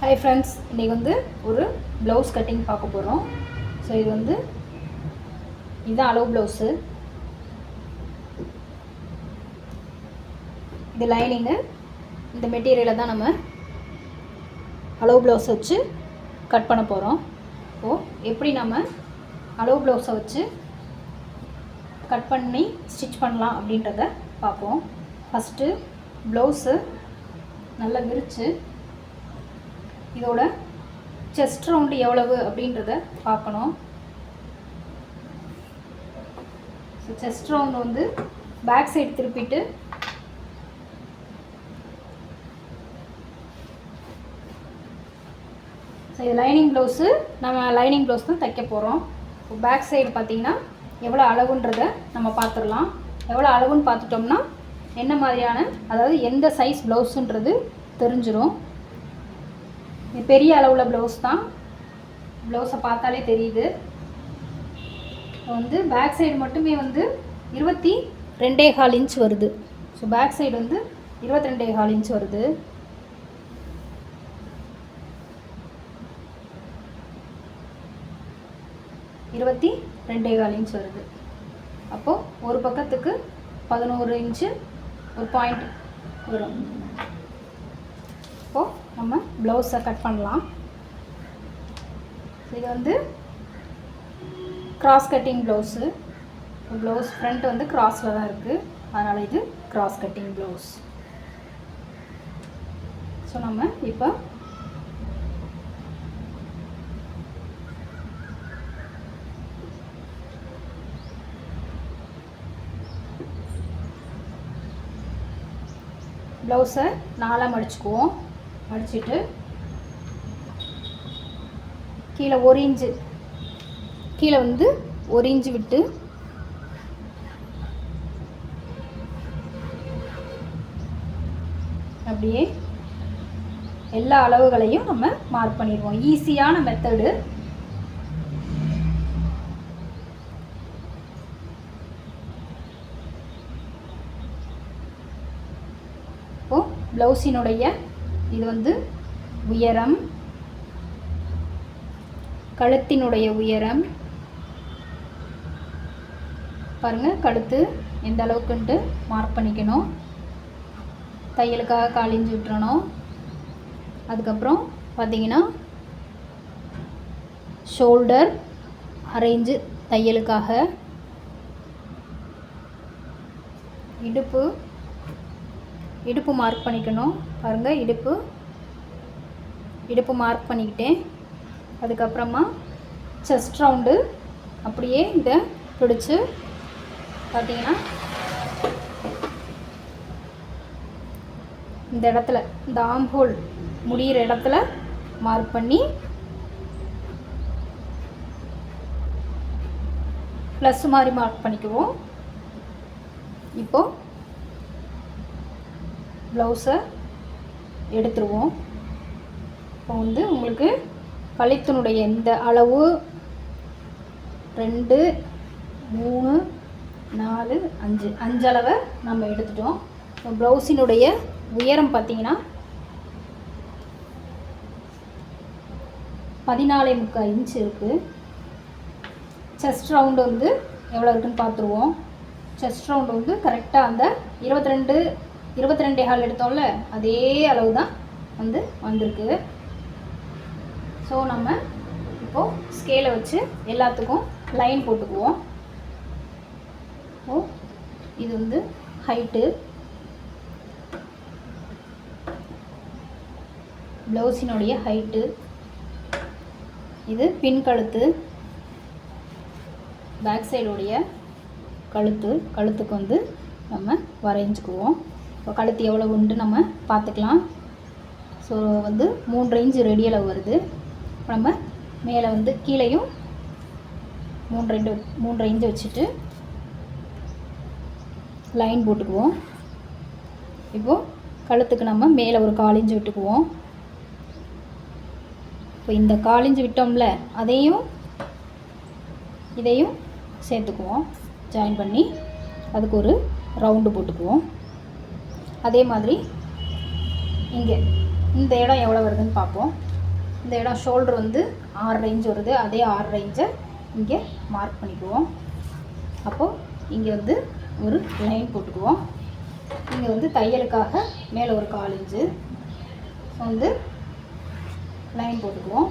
Hi friends இன்றைக்கி வந்து ஒரு ப்ளவுஸ் கட்டிங் பார்க்க போகிறோம் ஸோ இது வந்து இதுதான் அளவு ப்ளவுஸு இது லைனிங்கு இந்த மெட்டீரியலை தான் நம்ம அளவு ப்ளவுஸ் வச்சு கட் பண்ண போகிறோம் ஸோ எப்படி நம்ம அளவு ப்ளவுஸை வச்சு கட் பண்ணி ஸ்டிச் பண்ணலாம் அப்படின்றத பார்ப்போம். ஃபஸ்ட்டு ப்ளவுஸு நல்லா விரித்து இதோட செஸ்ட் ரவுண்டு எவ்வளவு அப்படின்றத பார்க்கணும். ஸோ செஸ்ட் ரவுண்டு வந்து பேக் சைடு திருப்பிட்டு ஸோ இது லைனிங் ப்ளவுஸு நம்ம லைனிங் ப்ளவுஸ் தான் தைக்க போகிறோம் பேக் சைடு பார்த்திங்கன்னா எவ்வளோ அளவுன்றதை நம்ம பார்த்துடலாம். எவ்வளோ அளவுன்னு பார்த்துட்டோம்னா என்ன மாதிரியான அதாவது எந்த சைஸ் ப்ளவுஸுன்றது தெரிஞ்சிடும் இது பெரிய அளவில் ப்ளவுஸ் தான். ப்ளவுஸை பார்த்தாலே தெரியுது. வந்து பேக் சைடு மட்டுமே வந்து இருபத்தி ரெண்டே கால் இன்ச் வருது. ஸோ பேக் சைடு வந்து இருபத்தி ரெண்டே கால் இன்ச் வருது. இருபத்தி ரெண்டே கால் இன்ச் வருது. அப்போது ஒரு பக்கத்துக்கு பதினோரு இன்ச்சு ஒரு பாயிண்ட் வரும். இப்போது நம்ம ப்ளவுஸை கட் பண்ணலாம். இது வந்து cross cutting blouse blouse front வந்து கிராஸில் தான் இருக்குது அதனால் இது கிராஸ் கட்டிங் ப்ளவுஸ் ஸோ நம்ம இப்போ ப்ளவுஸை நாலாக மடிச்சுக்குவோம். அடிச்சுட்டு கீழே ஒரு இன்ச்சு கீழே வந்து ஒரு இன்ச்சு விட்டு அப்படியே எல்லா அளவுகளையும் நம்ம மார்க் பண்ணிடுவோம். ஈஸியான மெத்தடு இப்போது ப்ளவுஸினுடைய இது வந்து உயரம். கழுத்தினுடைய உயரம். பாருங்கள் கழுத்து எந்த அளவுக்குன்ட்டு மார்க் பண்ணிக்கணும். தையலுக்காக காலிஞ்சு விட்டுறணும். அதுக்கப்புறம் பார்த்தீங்கன்னா ஷோல்டர் அரேஞ்சு தையலுக்காக. இடுப்பு இடுப்பு மார்க் பண்ணிக்கணும். பாருங்கள் இடுப்பு. இடுப்பு மார்க் பண்ணிக்கிட்டேன். அதுக்கப்புறமா செஸ்ட் ரவுண்டு அப்படியே இதை பிடிச்சி பார்த்தீங்கன்னா இந்த இடத்துல இந்த ஆம்ஹோல் முடிகிற இடத்துல மார்க் பண்ணி ப்ளஸ் மாதிரி மார்க் பண்ணிக்குவோம். இப்போது ப்ளவுஸை எடுத்துருவோம். இப்போ வந்து உங்களுக்கு கழுத்தினுடைய இந்த அளவு ரெண்டு மூணு நாலு அஞ்சு. அஞ்சளவை நம்ம எடுத்துட்டோம். இப்போ ப்ளவுஸினுடைய உயரம் பார்த்தீங்கன்னா பதினாலே முக்கால் இன்ச் இருக்குது செஸ்ட் ரவுண்டு வந்து எவ்வளோ இருக்குன்னு பார்த்துருவோம். செஸ்ட் ரவுண்டு வந்து கரெக்டாக அந்த இருபத்தி ரெண்டு இருபத்தி ரெண்டே ஹால் எடுத்தோம்ல அதே அளவு தான் வந்து வந்திருக்கு. ஸோ நம்ம இப்போது ஸ்கேலை வச்சு எல்லாத்துக்கும் லைன் போட்டுக்குவோம். ஓ இது வந்து ஹைட்டு ப்ளவுஸினுடைய ஹைட்டு இது பின் கழுத்து. பேக் சைடுடைய கழுத்து கழுத்துக்கு வந்து நம்ம வரைஞ்சிக்குவோம். கழுத்து எவ்வளோ உண்டு நம்ம பார்த்துக்கலாம். ஸோ வந்து மூன்று இன்ச்சு ரெடி அளவு வருது. இப்போ நம்ம மேலே வந்து கீழேயும் மூன்று ரெண்டு மூன்று இன்ச்சு வச்சுட்டு லைன் போட்டுக்குவோம். இப்போது கழுத்துக்கு நம்ம மேலே ஒரு காலிஞ்சு விட்டுக்குவோம். இப்போ இந்த காலிஞ்சு விட்டோம்ல அதையும் இதையும் சேர்த்துக்குவோம். ஜாயின் பண்ணி அதுக்கு ஒரு ரவுண்டு போட்டுக்குவோம். அதே மாதிரி இங்கே. இந்த இடம் எவ்வளோ வருதுன்னு பார்ப்போம். இந்த இடம் ஷோல்டர் வந்து ஆறு ரேஞ்ச் வருது. அதே ஆறு ரேஞ்சை இங்கே மார்க் பண்ணிக்குவோம். அப்போது இங்கே வந்து ஒரு லைன் போட்டுக்குவோம். இங்கே வந்து தையலுக்காக மேலே ஒரு கால் இன்ச்சு வந்து லைன் போட்டுக்குவோம்.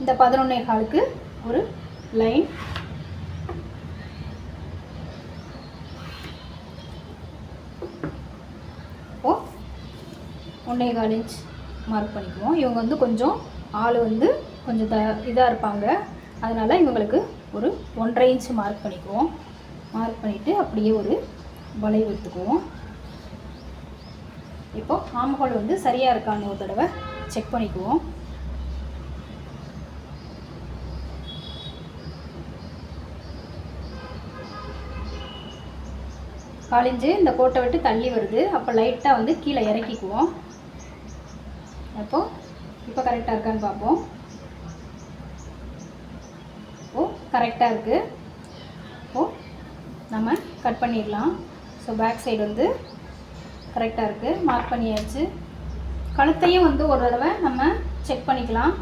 இந்த பதினொன்னே காலுக்கு ஒரு லைன் இப்போது ஒன்றே கால் இன்ச் மார்க் பண்ணிக்குவோம். இவங்க வந்து கொஞ்சம் ஆள் வந்து கொஞ்சம் த இதாக இருப்பாங்க. அதனால் இவங்களுக்கு ஒரு ஒன்றரை இன்ச் மார்க் பண்ணிக்குவோம். மார்க் பண்ணிவிட்டு அப்படியே ஒரு வளைவு எடுத்துக்குவோம். இப்போ ஆம்ஹோல் வந்து சரியாக இருக்கான்னு ஒரு தடவை செக் பண்ணிக்குவோம். காலிஞ்சு இந்த கோட்டை விட்டு தள்ளி வருது. அப்போ லைட்டாக வந்து கீழே இறக்கிக்குவோம். அப்போ இப்போ கரெக்டாக இருக்கான்னு பார்ப்போம். ஓ கரெக்டாக இருக்குது ஓ நம்ம கட் பண்ணிடலாம். ஸோ பேக் சைடு வந்து கரெக்டாக இருக்குது மார்க் பண்ணியாச்சு. கழுத்தையும் வந்து ஒரு தடவை நம்ம செக் பண்ணிக்கலாம்.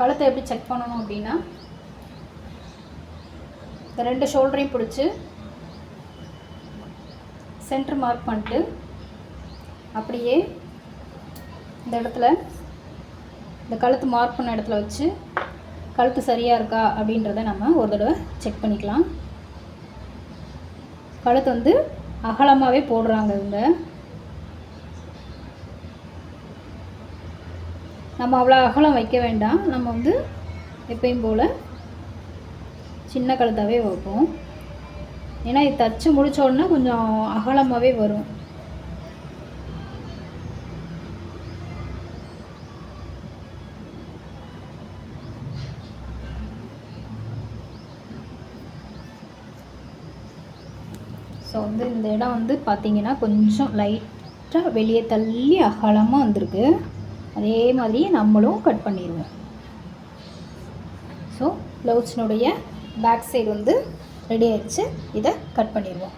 கழுத்தை எப்படி செக் பண்ணணும் அப்படின்னா இந்த ரெண்டு ஷோல்டரையும் பிடிச்சி சென்டர் மார்க் பண்ணிட்டு அப்படியே இந்த இடத்துல இந்த கழுத்து மார்க் பண்ண இடத்துல வச்சு கழுத்து சரியாக இருக்கா அப்படின்றத நம்ம ஒரு தடவை செக் பண்ணிக்கலாம். கழுத்து வந்து அகலமாகவே போடுறாங்க இவங்க. நம்ம அவ்வளோ அகலம் வைக்க வேண்டாம். நம்ம வந்து எப்பயும் போல் சின்ன கழுத்தாகவே வைப்போம். ஏன்னா இது தச்சு முடித்தோடனே கொஞ்சம் அகலமாகவே வரும். ஸோ வந்து இந்த இடம் வந்து பார்த்தீங்கன்னா கொஞ்சம் லைட்டாக வெளியே தள்ளி அகலமாக வந்திருக்கு. அதே மாதிரி நம்மளும் கட் பண்ணிடுவோம். ஸோ ப்ளவுஸினுடைய பேக் சைடு வந்து ரெடி ஆயிடுச்சு. இதை கட் பண்ணிடுவோம்.